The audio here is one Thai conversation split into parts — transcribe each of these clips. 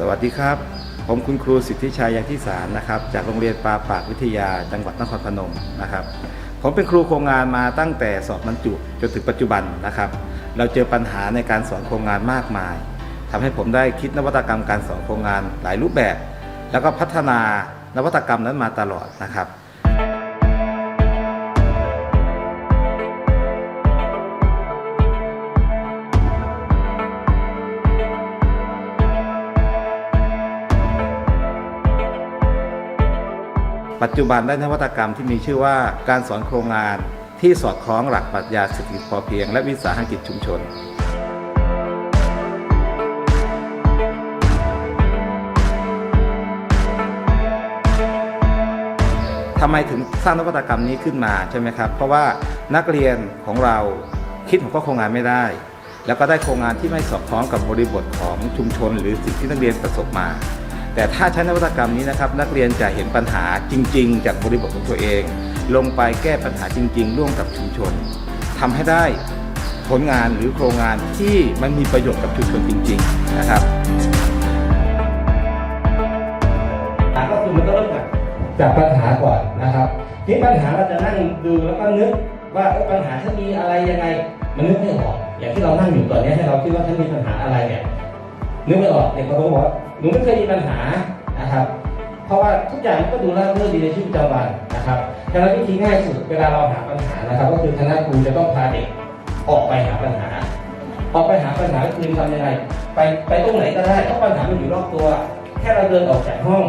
สวัสดีครับ ผมคุณครูสิทธิชัยยังที่สารนะครับ จากโรงเรียนปาปากวิทยาจังหวัดนครพนมนะครับ ผมเป็นครูโครงงานมาตั้งแต่สอบบรรจุจนถึงปัจจุบันนะครับ เราเจอปัญหาในการสอนโครงงานมากมายทำให้ผมได้คิดนวัตกรรมการสอนโครงงานหลายรูปแบบ แล้วก็พัฒนานวัตกรรมนั้นมาตลอดนะครับ ปัจจุบันได้นวัตกรรมที่มีชื่อว่าการสอนโครงงานที่สอดคล้องหลักปรัชญาเศรษฐกิจพอเพียง และวิสาหกิจชุมชน ทำไมถึงสร้างนวัตกรรมนี้ขึ้นมาใช่ไหมครับ เพราะว่านักเรียนของเราคิดหัวข้อโครงงานไม่ได้ แล้วก็ได้โครงงานที่ไม่สอดคล้องกับบริบทของชุมชน หรือสิ่งที่นักเรียนประสบมา แต่ถ้าใช้นวัตกรรมนี้นะครับนักเรียนจะเห็นปัญหาจริง ๆ จากบริบทของตัวเอง ลงไปแก้ปัญหาจริง ๆ ร่วมกับชุมชนทำให้ได้ผลงานหรือโครงงานที่มันมีประโยชน์กับชุมชนจริง ๆ นะครับก็คือมันก็เริ่มจากปัญหาก่อนนะครับนี่ปัญหาเราจะนั่งดูแล้วก็นึกว่าปัญหาฉันมีอะไรยังไง มันนึกไม่ออกอย่างที่เรานั่งอยู่ตอนนี้ให้เราคิดว่าฉันมีปัญหาอะไรเนี่ยนึกไม่ออกเด็กก็ต้องบอกว่า หนูไม่เคยมีปัญหานะครับ เพราะว่าทุกอย่างมันก็ดูราบรื่นดีในชีวิตประจำวันนะครับฉะนั้นวิธีง่ายสุดเวลาเราหาปัญหานะครับ ก็คือคณะครูจะต้องพาเด็กออกไปหาปัญหา ออกไปหาปัญหาคือทำยังไงไปไปตรงไหนก็ได้เพราะปัญหามันอยู่รอบตัว แค่เราเดินออกจากห้อง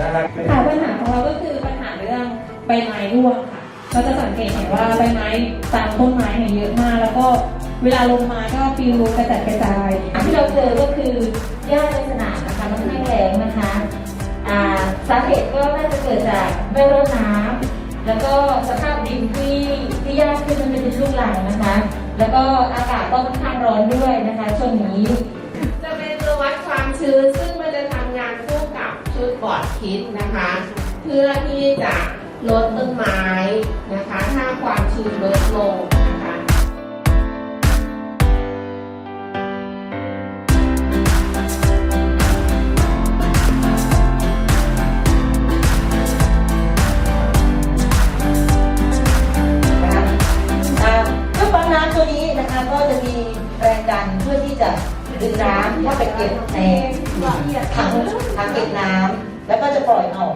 นะครับค่ะปัญหาของเราก็คือปัญหาเรื่องใบไม้ร่วงค่ะเราจะสังเกตเห็นว่าใบไม้ตามต้นไม้เนี่ยเยอะมาก แล้วก็เวลาลงมาก็ปลิวกระจัดกระจายที่เราเจอก็คือหญ้าในสนามนะ คะมันแห้งแล้งนะคะอ่าสาเหตุก็น่าจะเกิดจากไม่รดน้ำแล้วก็สภาพดินที่ที่ยากขึ้นมันเป็นดินลูกหลังนะคะ แล้วก็อากาศก็ค่อนข้างร้อนด้วยนะคะช่วงนี้ จะเป็นตัววัดความชื้นซึ่งมันจะทำงานคู่กับชุดบอร์ดคิดนะคะ เพื่อที่จะลดต้นไม้นะคะ ถ้าความชื้นลดลง ไปเก็บในถังถังเก็บน้ำแล้วก็จะปล่อยออก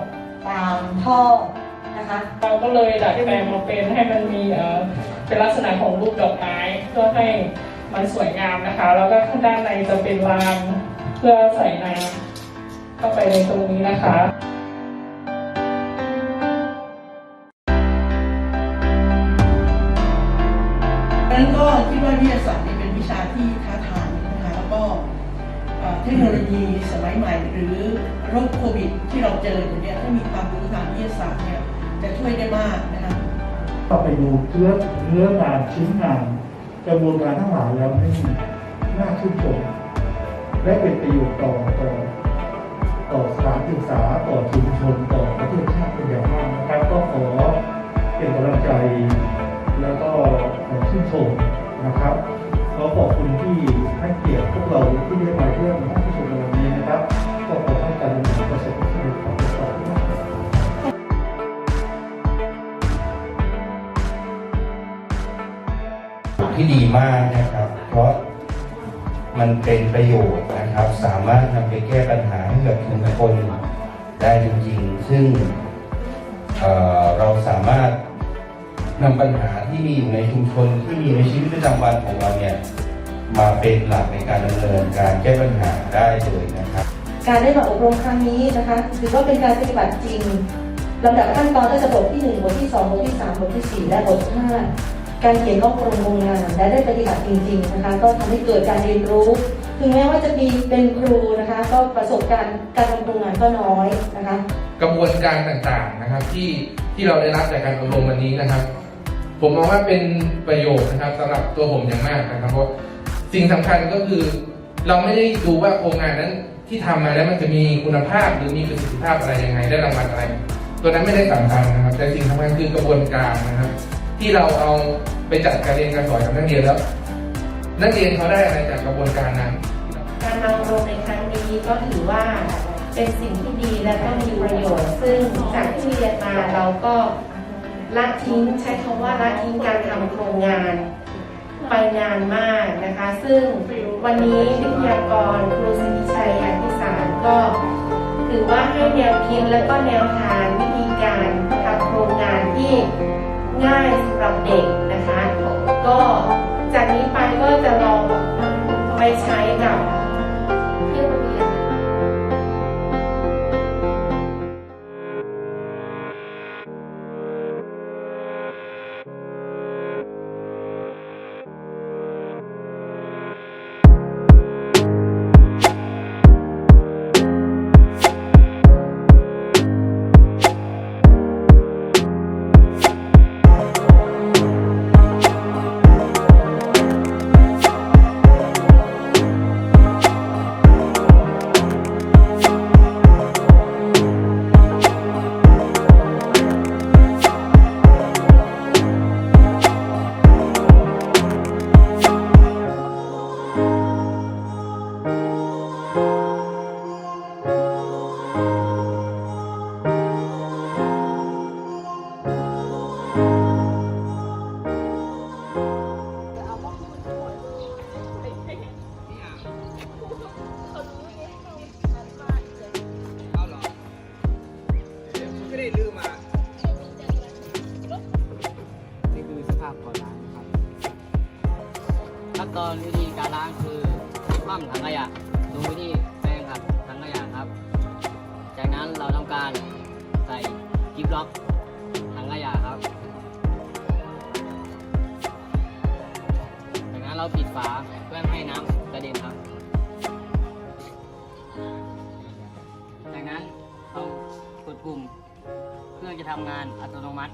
ตามท่อนะคะเราก็เลยดัดแปลงมาเป็นให้มันมีเอ่อเป็นลักษณะของรูปดอกไม้เพื่อให้มันสวยงามนะคะ แล้วก็ข้างด้านในจะเป็นรางเพื่อใส่น้ำเข้าไปในตรงนี้นะคะดังนั้นก็คิดว่าวิทยาศาสตร์ เทคโนโลยีสมัยใหม่ หรือโรคโควิด ที่เราเจออยู่เนี่ยถ้ามีความรู้ทางวิทยาศาสตร์เนี่ยจะช่วยได้มากนะคะก็ไปดูเนื้อเนื้องานชิ้นงานกระบวนการทั้งหลายแล้วนี่น่าชื่นชมและเป็นประโยชน์ต่อต่อต่อสถานศึกษาต่อชุมชนต่อประเทศชาติเป็นอย่างมากนะครับ ก็ขอเป็นกำลังใจแล้วก็ขอชื่นชมนะครับ อขอบคุณที่ให้เกียรติพวกเราที่ได้มาเยี่ยมท่านผู้ชมในวันนี้นะครับก็ขอให้การดำเนินประสบความสำเร็จต่อไปนะครับที่ดีมากนะครับ เพราะมันเป็นประโยชน์นะครับ สามารถนำไปแก้ปัญหาให้กับชุมชนได้จริงๆ ซึ่งเอ่อเราสามารถ นำปัญหาที่มีอยู่ในชุมชนที่มีในชีวิตประจำวันของเราเนี่ยมาเป็นหลักในการดำเนินการแก้ปัญหาได้เลยนะครับ การได้มาอบรมครั้งนี้นะคะถือว่าเป็นการปฏิบัติจริงลำดับขั้นตอนก็จะบทที่1บทที่2บทที่3บทที่ 4 และบทที่5การเขียนข้อมูลโครงงานและได้ปฏิบัติจริงๆนะคะ ก็ทำให้เกิดการเรียนรู้ถึงแม้ว่าจะมีเป็นครูนะคะ ก็ประสบการณ์การทำโครงงานก็น้อยนะคะ กระบวนการต่างๆนะครับที่ที่เราได้รับจากการอบรมวันนี้นะครับ ผมมองว่าเป็นประโยชน์นะครับสำหรับตัวผมอย่างมากนะครับ เพราะสิ่งสำคัญก็คือ เราไม่ได้ดูว่าโครงงานนั้นที่ทำมาแล้วมันจะมีคุณภาพหรือมีประสิทธิภาพอะไรยังไง ได้รางวัลอะไร ตัวนั้นไม่ได้สำคัญนะครับ แต่สิ่งสำคัญคือกระบวนการนะครับ ที่เราเอาไปจัดการเรียนการสอนกับนักเรียนแล้ว นักเรียนเขาได้อะไรจากกระบวนการนั้น การมาอบรมในครั้งนี้ก็ถือว่าเป็นสิ่งที่ดีและก็มีประโยชน์ ซึ่งจากที่เรียนมาเราก็ ละทิ้งใช้คำว่าละทิ้งการทำโครงงานไปนานมากนะคะ ซึ่งวันนี้วิทยากรครูสิทธิชัยอภิสารก็ถือว่าให้แนวคิดและก็แนวทางวิธีการทำโครงงานที่ง่ายสำหรับเด็กนะคะ ก็จากนี้ไปก็จะลองไปใช้กับ เราปิดฝาเพื่อให้น้ำกระเด็นครับ จากนั้นเรากดปุ่มเครื่องจะทำงานอัตโนมัติ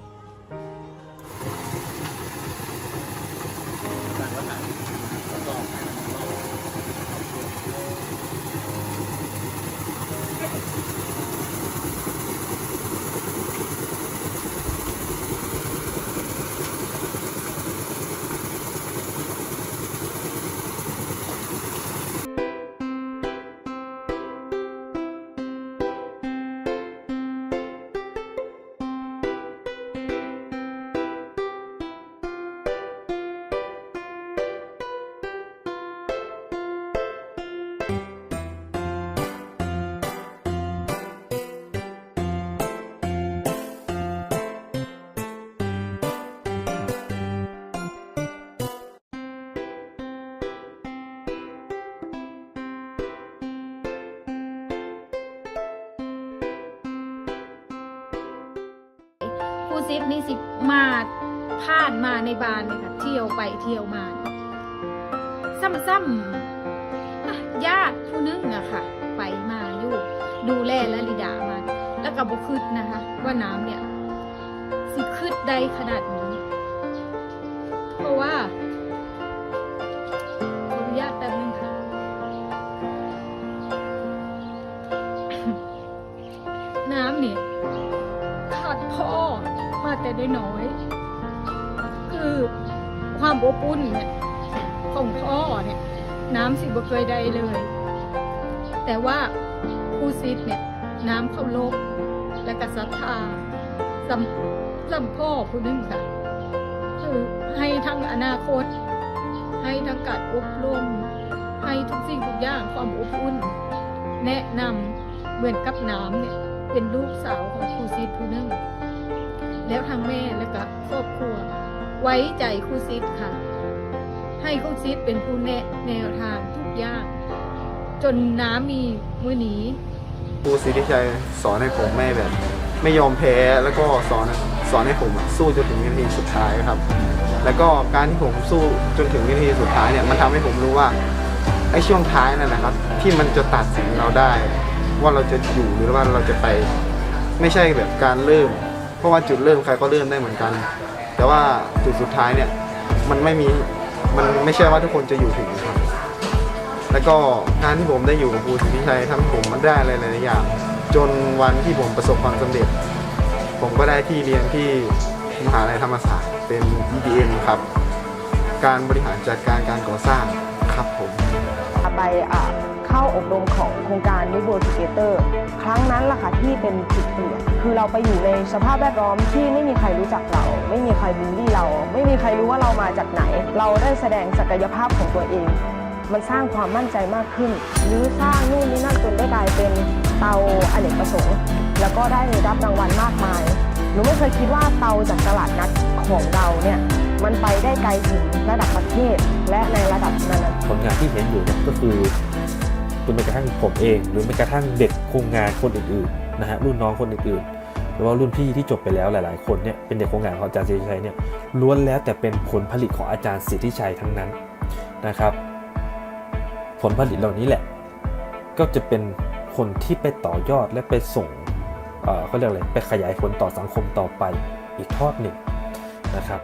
ซิปนี่สิมาผ่านมาในบ้านเลยค่ะเที่ยวไปเที่ยวมาซ้ำๆญาติผู้นึงอะค่ะ ไปมาอยู่ ดูแลและลิดามาแล้วก็บคืดนะคะ ว่าน้ำเนี่ย สิคืดได้ขนาดนี้ เพราะว่าขออนุญาตแป๊บนึงค่ะน้ำเนี่ย ขาดพ่อมาแต่ได้น้อย คือความอบอุ่นเนี่ยของพ่อเนี่ย น้ำสิบ่เคยได้เลย แต่ว่าครูซิดเนี่ยน้ำเขาลบและก็ศรัทธาสัมสัมพ่อผู้นึงค่ะ คือให้ทั้งอนาคต ให้ทั้งการอบรมให้ทุกสิ่งทุกอย่างความอบอุ่น แนะนำเหมือนกับน้ำเนี่ย เป็นลูกสาวของครูซิดผู้หนึ่งแล้วทางแม่และก็ครอบครัว ไว้ใจครูซิดค่ะ ให้ครูซิดเป็นผู้แนะแนวทางทุกอย่างจนน้ำมีมือหนีครูสิทธิชัยสอนให้ผมไม่แบบ ไม่ยอมแพ้แล้วก็สอนสอนให้ผมสู้จนถึงวินาทีสุดท้ายครับ แล้วก็การที่ผมสู้จนถึงวินาทีสุดท้ายเนี่ยมันทำให้ผมรู้ว่าไอ้ช่วงท้ายนั่นนะครับ ที่มันจะตัดสินเราได้ ว่าเราจะอยู่หรือว่าเราจะไป ไม่ใช่แบบการเริ่ม เพราะว่าจุดเริ่มใครก็เริ่มได้เหมือนกัน แต่ว่าจุดสุดท้ายเนี่ยมันไม่มีมันไม่ใช่ว่าทุกคนจะอยู่ถึงครับ แล้วก็การที่ผมได้อยู่กับครูสิทธิชัยทำให้ผมมันได้อะไรหลายๆอย่าง จนวันที่ผมประสบความสำเร็จ ผมก็ได้ที่เรียนที่มหาลัยธรรมศาสตร์เป็น EDM ครับ การบริหารจัดการการก่อสร้างครับผมไปอะ เข้าอบรมของโครงการนิโบทูเกเตอร์ครั้งนั้นล่ะค่ะที่เป็นจุดเปลี่ยนคือเราไปอยู่ในสภาพแวดล้อมที่ไม่มีใครรู้จักเรา ไม่มีใครบูลลี่เรา ไม่มีใครรู้ว่าเรามาจากไหน เราได้แสดงศักยภาพของตัวเอง มันสร้างความมั่นใจมากขึ้นหรือสร้างนู่นนี่นั่นจนได้กลายเป็นเตาอเนกประสงค์ แล้วก็ได้รับรางวัลมากมายหนูไม่เคยคิดว่าเตาจากตลาดนัดของเราเนี่ยมันไปได้ไกลถึงระดับประเทศและในระดับนานาผลงานที่เห็นอยู่เนี่ยก็คือ คุณแม้กระทั่งผมเอง หรือแม้กระทั่งเด็กโครงงานคนอื่นๆนะฮะรุ่นน้องคนอื่นๆ หรือว่ารุ่นพี่ที่จบไปแล้วหลาย ๆ คนเนี่ยเป็นเด็กโครงงานของอาจารย์สิทธิชัยเนี่ยล้วนแล้วแต่เป็นผลผลิตของอาจารย์สิทธิชัยทั้งนั้นนะครับ ผลผลิตเหล่านี้แหละ ก็จะเป็นคนที่ไปต่อยอดและไปส่งเอ่อเขาเรียกอะไรไปขยายผลต่อสังคมต่อไปอีกทอดหนึ่งนะครับ